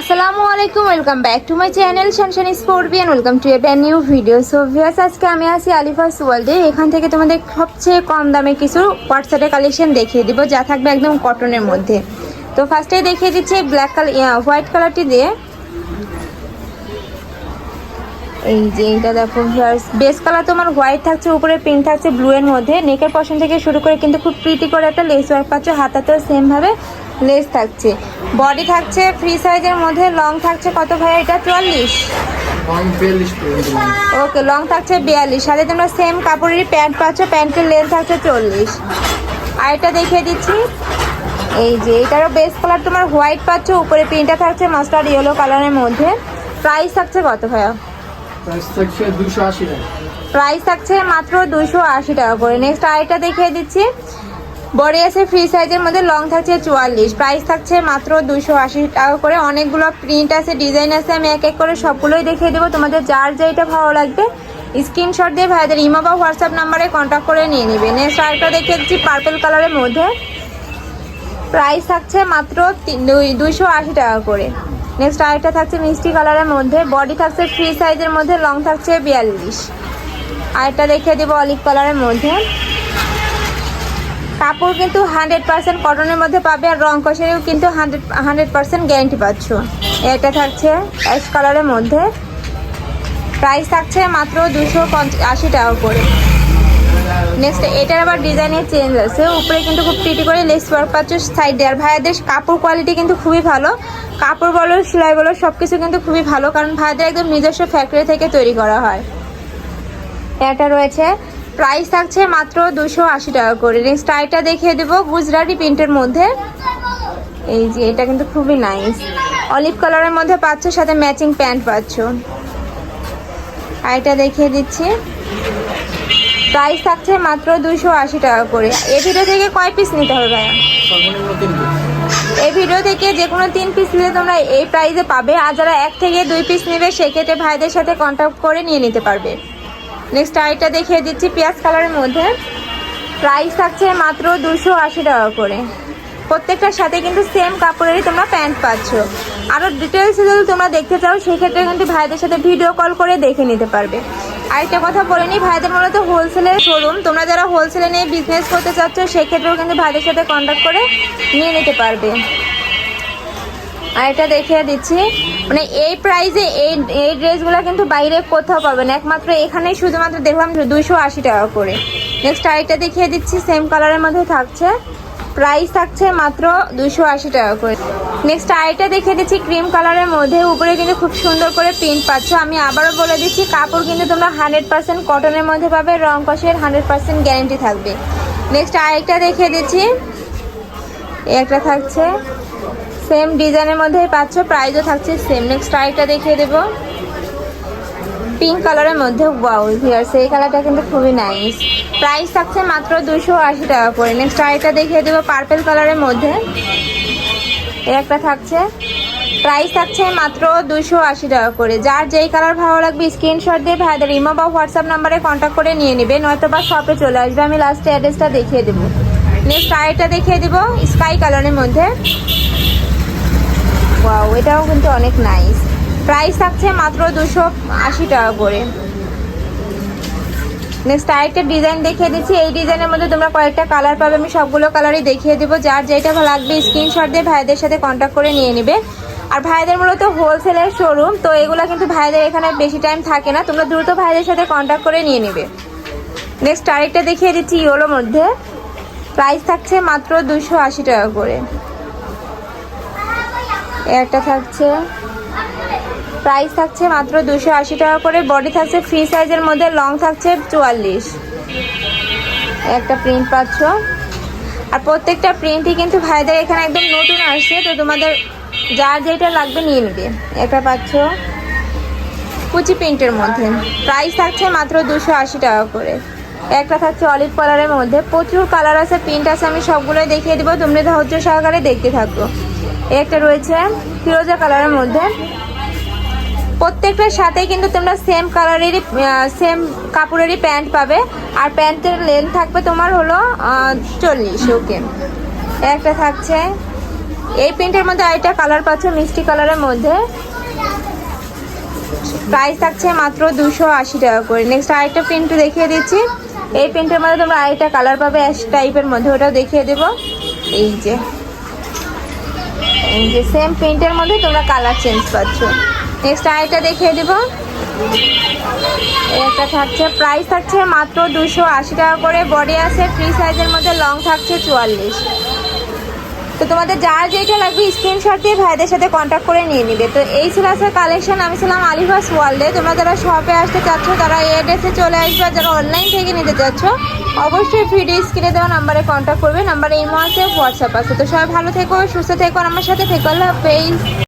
আসসালামু আলাইকুম welcome back to my channel শানশান and welcome to a brand new video so viewers আজকে আমি আছি আলিফাস ওয়ার্ল্ডে এখান থেকে তোমাদের সবচেয়ে কম দামে কিছু হোয়াটসঅ্যাপের কালেকশন দেখিয়ে দিব, যা থাকবে একদম কটনের মধ্যে। তো ফার্স্টে দেখিয়ে দিচ্ছি ব্ল্যাক কালার হোয়াইট কালারটি দিয়ে। এই যে এইটা দেখো বেস কালার তোমার হোয়াইট থাকছে উপরে পিঙ্ক থাকছে ব্লু এর মধ্যে। নেকের পশন থেকে শুরু করে কিন্তু খুব প্রিটি করে একটা লেস ওয়ার্ক পাচ্ছ হাতাতেও সেম ভাবে লেস থাকছে। বডি থাকছে ফ্রি সাইজের মধ্যে লং থাকছে কত ভাই এটা? চুয়াল্লিশ। ওকে লং থাকছে বিয়াল্লিশ। সাথে তোমরা সেম কাপড়েরই প্যান্ট পাচ্ছ প্যান্টের লেন্থ থাকছে চল্লিশ। আর এটা দেখিয়ে দিচ্ছি। এই যে এটারও বেস কালার তোমার হোয়াইট পাচ্ছ উপরে প্রিন্টটা থাকছে মাস্টার্ড ইয়েলো কালারের মধ্যে। প্রাইস থাকছে কত ভাইয়া? প্রাইস থাকছে দুশো মাত্র দুশো আশি টাকা করে। নেক্সট আরেকটা দেখিয়ে দিচ্ছি। বডি আছে ফ্রি সাইজের মধ্যে লং থাকছে চুয়াল্লিশ। প্রাইস থাকছে মাত্র দুশো আশি টাকা করে। অনেকগুলো প্রিন্ট আছে ডিজাইন আছে, আমি এক এক করে সবগুলোই দেখিয়ে দেবো। তোমাদের যার যেটা ভালো লাগবে স্ক্রিনশট দিয়ে ভাইদের ইমো বা হোয়াটসঅ্যাপ নাম্বারে কন্ট্যাক্ট করে নিয়ে নিবে। নেক্সট আরেকটা দেখিয়ে দিচ্ছি পার্পল কালারের মধ্যে। প্রাইস থাকছে মাত্র দুইশো আশি টাকা করে। নেক্সট আরেকটা থাকছে মিষ্টি কালারের মধ্যে। বডি থাকছে ফ্রি সাইজের মধ্যে লং থাকছে বিয়াল্লিশ। আরেকটা দেখিয়ে দেবো অলিভ কালারের মধ্যে। কাপড় কিন্তু হান্ড্রেড পার্সেন্ট কটনের মধ্যে পাবে আর রং কষেও কিন্তু হান্ড্রেড হান্ড্রেড পার্সেন্ট গ্যারেন্টি পাচ্ছ। এটা থাকছে অ্যাশ কালারের মধ্যে। প্রাইস থাকছে মাত্র দুশো আশি টাকা করে। নেক্সট এটার আবার ডিজাইনের চেঞ্জ আছে। উপরে কিন্তু খুব প্রিটি করে লেস ওয়ার্ক পাচ্ছ সাইডে আর ভাইয়াদের কাপড় কোয়ালিটি কিন্তু খুবই ভালো। কাপড় বলো, সেলাই বলো সব কিছু কিন্তু খুবই ভালো, কারণ ভাইয়াদের একদম নিজস্ব ফ্যাক্টরি থেকে তৈরি করা হয়। এটা রয়েছে। প্রাইস থাকছে মাত্র দুশো আশি টাকা করে। নেক্সট আইটা দেখিয়ে দেবো গুজরাটি প্রিন্টের মধ্যে। এই যে, এটা কিন্তু খুবই নাইস অলিভ কালারের মধ্যে পাচ্ছ, সাথে ম্যাচিং প্যান্ট পাচ্ছ। আইটা দেখিয়ে দিচ্ছি। প্রাইস থাকছে মাত্র দুশো আশি টাকা করে। এই ভিডিও থেকে কয় পিস নিতে হবে ভাইয়া? এই ভিডিও থেকে যে কোনো তিন পিস নিলে তোমরা এই প্রাইসে পাবে আর যারা এক থেকে দুই পিস নেবে সেক্ষেত্রে ভাইদের সাথে কন্ট্যাক্ট করে নিয়ে নিতে পারবে। নেক্সট আইটা দেখিয়ে দিচ্ছি পেঁয়াজ কালারের মধ্যে। প্রাইস থাকছে মাত্র দুশো আশি টাকা করে। প্রত্যেকটার সাথে কিন্তু সেম কাপড়েরই তোমরা প্যান্ট পাচ্ছ। আরও ডিটেলস যদি তোমরা দেখতে চাও সেক্ষেত্রে কিন্তু ভাইদের সাথে ভিডিও কল করে দেখে নিতে পারবে। আরেকটা কথা বলে নিই, ভাইদের মূলত হোলসেলের শোরুম তোমরা যারা হোলসেলে নিয়ে বিজনেস করতে চাচ্ছ, সেক্ষেত্রেও কিন্তু ভাইদের সাথে কন্ট্যাক্ট করে নিয়ে নিতে পারবে। আর এটা দেখিয়ে দিচ্ছি মানে এই প্রাইসে এই এই ড্রেসগুলো কিন্তু বাইরে কোথাও পাবেন। একমাত্র এখানেই শুধুমাত্র দেখলাম দুশো আশি টাকা করে। নেক্সট আরেকটা দেখিয়ে দিচ্ছি সেম কালারের মধ্যে থাকছে। প্রাইস থাকছে মাত্র দুশো আশি টাকা করে। নেক্সট আরেকটা দেখিয়ে দিচ্ছি ক্রিম কালারের মধ্যে। উপরে কিন্তু খুব সুন্দর করে প্রিন্ট পাচ্ছ। আমি আবারও বলে দিচ্ছি, কাপড় কিন্তু তোমরা হান্ড্রেড পার্সেন্ট কটনের মধ্যে পাবে। রং কষের হান্ড্রেড পার্সেন্ট গ্যারেন্টি থাকবে। নেক্সট আরেকটা দেখিয়ে দিচ্ছি। একটা থাকছে। সেম ডিজাইনের মধ্যেই পাচ্ছ প্রাইসও থাকছে সেম নেক্সট আরেকটা দেখিয়ে দেবো। পিঙ্ক কালারের মধ্যে ওয়াও হিয়ার সেই কালারটা কিন্তু খুবই নাইস প্রাইস থাকছে মাত্র দুশো আশি টাকা করে। নেক্সট আরেকটা দেখিয়ে দেবো পার্পেল কালারের মধ্যে। এর একটা থাকছে। প্রাইস থাকছে মাত্র দুশো আশি টাকা করে। যার যেই কালার ভালো লাগবে স্ক্রিনশট দিয়ে ভাইদের ইমো বা হোয়াটসঅ্যাপ নাম্বারে কন্ট্যাক্ট করে নিয়ে নেবে। নয়তো বা শপে চলে আসবে। আমি লাস্টে অ্যাড্রেসটা দেখিয়ে দেবো। নেক্সট আরেকটা দেখিয়ে দেবো স্কাই কালারের মধ্যে। ওয়াও এটাও কিন্তু অনেক নাইস প্রাইস থাকছে মাত্র দুশো আশি টাকা করে। নেক্সট আরেকটা ডিজাইন দেখিয়ে দিচ্ছি। এই ডিজাইনের মধ্যে তোমরা কয়েকটা কালার পাবে। আমি সবগুলো কালারই দেখিয়ে দেবো। যার যেটা ভালো লাগবে স্ক্রিনশট দিয়ে ভাইদের সাথে কন্ট্যাক্ট করে নিয়ে নেবে। আর ভাইদের মূলত হোলসেলের শোরুম তো এগুলো কিন্তু ভাইদের এখানে বেশি টাইম থাকে না। তোমরা দ্রুত ভাইদের সাথে কন্ট্যাক্ট করে নিয়ে নেবে। নেক্সট আরেকটা দেখিয়ে দিচ্ছি ইয়োলোর মধ্যে। প্রাইস থাকছে মাত্র দুশো আশি টাকা করে। একটা থাকছে প্রাইস থাকছে মাত্র দুশো আশি টাকা করে। বডি থাকছে ফ্রি সাইজের মধ্যে লং থাকছে চুয়াল্লিশ। একটা প্রিন্ট পাচ্ছ। আর প্রত্যেকটা প্রিন্টই কিন্তু ভাইদের এখানে একদম নতুন আসছে, তো তোমাদের যার যেটা লাগবে নিয়ে নেবে। একটা পাচ্ছ কুচি প্রিন্টের মধ্যে। প্রাইস থাকছে মাত্র দুশো আশি টাকা করে। একটা থাকছে অলিভ কালারের মধ্যে। প্রচুর কালার আছে প্রিন্ট আছে, আমি সবগুলোই দেখিয়ে দেবো। তোমরা ধৈর্য সহকারে দেখতে থাকো। এই একটা রয়েছে ফিরোজা কালারের মধ্যে। প্রত্যেকটার সাথে কিন্তু তোমরা সেম কালারেরই সেম কাপড়েরই প্যান্ট পাবে। আর প্যান্টের লেন্থ থাকবে তোমার হলো চল্লিশ ওকে একটা থাকছে। এই প্রিন্টের মধ্যে আরেকটা কালার পাচ্ছ, মিষ্টি কালারের মধ্যে। প্রাইস থাকছে মাত্র দুশো আশি টাকা করে। নেক্সট আরেকটা প্রিন্ট দেখিয়ে দিচ্ছি। এই প্রিন্টের মধ্যে তোমরা আরেকটা কালার পাবে অ্যাশ টাইপের মধ্যে। ওটাও দেখিয়ে দেবো। এই যে এই যে সেম প্রিন্টের মধ্যে তোমরা কালার চেঞ্জ পাচ্ছ। নেক্সট আরেকটা দেখিয়ে দেবো। একটা থাকছে প্রাইস থাকছে মাত্র দুশো আশি টাকা করে। বডি আছে ফ্রি সাইজের মধ্যে লং থাকছে চুয়াল্লিশ। তো তোমাদের যার যেটা লাগবে স্ক্রিনশট দিয়ে ভাইদের সাথে কন্ট্যাক্ট করে নিয়ে নিবে। তো এই ছিল আজকের কালেকশন আমি ছিলাম আলিভাস ওয়ার্ল্ডে। তোমরা যারা শপে আসতে চাচ্ছ, তারা এই অ্যাড্রেসে চলে আসবে। যারা অনলাইন থেকে নিতে চাচ্ছ, অবশ্যই ভিডিও স্ক্রিনে দেওয়া নাম্বারে কন্ট্যাক্ট করবে। নাম্বারে ইমো আছে হোয়াটসঅ্যাপ আছে। তো সবাই ভালো থেকো, সুস্থ থেকো আমার সাথে থেকো। আল্লাহ